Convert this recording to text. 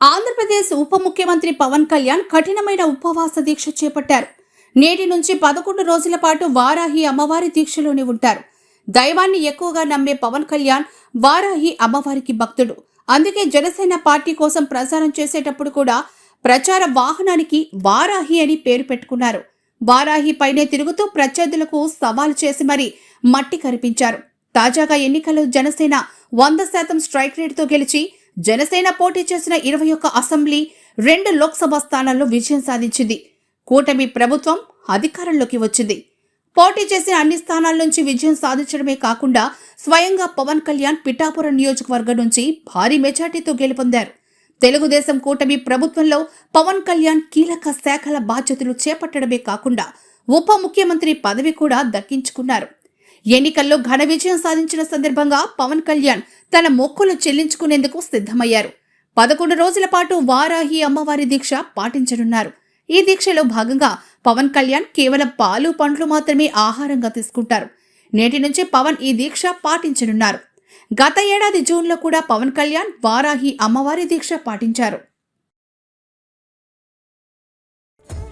ఆంధ్రప్రదేశ్ ఉప ముఖ్యమంత్రి పవన్ కళ్యాణ్ కఠినమైన ఉపవాస దీక్ష చేపట్టారు. నేటి నుంచి పదకొండు రోజుల పాటు వారాహి అమ్మవారి దీక్షలోనే ఉంటారు. దైవాన్ని ఎక్కువగా నమ్మే పవన్ కళ్యాణ్ వారాహి అమ్మవారికి భక్తుడు. అందుకే జనసేన పార్టీ కోసం ప్రచారం చేసేటప్పుడు కూడా ప్రచార వాహనానికి వారాహి అని పేరు పెట్టుకున్నారు. వారాహి పైనే తిరుగుతూ ప్రత్యర్థులకు సవాలు చేసి మరీ మట్టి కరిపించారు. తాజాగా ఎన్నికల్లో జనసేన వంద శాతం స్ట్రైక్ రేట్తో గెలిచి జనసేన పోటీ చేసిన ఇరవై ఒక్క అసెంబ్లీ రెండు లోక్సభ స్థానాల్లో విజయం సాధించింది. కూటమి ప్రభుత్వం అధికారంలోకి వచ్చింది. పోటీ చేసిన అన్ని స్థానాల నుంచి విజయం సాధించడమే కాకుండా స్వయంగా పవన్ కళ్యాణ్ పిఠాపురం నియోజకవర్గం నుంచి భారీ మెజార్టీతో గెలుపొందారు. తెలుగుదేశం కూటమి ప్రభుత్వంలో పవన్ కళ్యాణ్ కీలక శాఖల బాధ్యతలు చేపట్టడమే కాకుండా ఉప ముఖ్యమంత్రి పదవి కూడా దక్కించుకున్నారు. ఎన్నికల్లో ఘన విజయం సాధించిన సందర్భంగా పవన్ కళ్యాణ్ తన మొక్కులు చెల్లించుకునేందుకు సిద్ధమయ్యారు. పదకొండు రోజుల పాటు వారాహి అమ్మవారి దీక్ష పాటించనున్నారు. ఈ దీక్షలో భాగంగా పవన్ కళ్యాణ్ కేవలం పాలు పండ్లు మాత్రమే ఆహారంగా తీసుకుంటారు. నేటి నుంచి పవన్ ఈ దీక్ష పాటించనున్నారు. గత ఏడాది జూన్లో కూడా పవన్ కళ్యాణ్ వారాహి అమ్మవారి దీక్ష పాటించారు.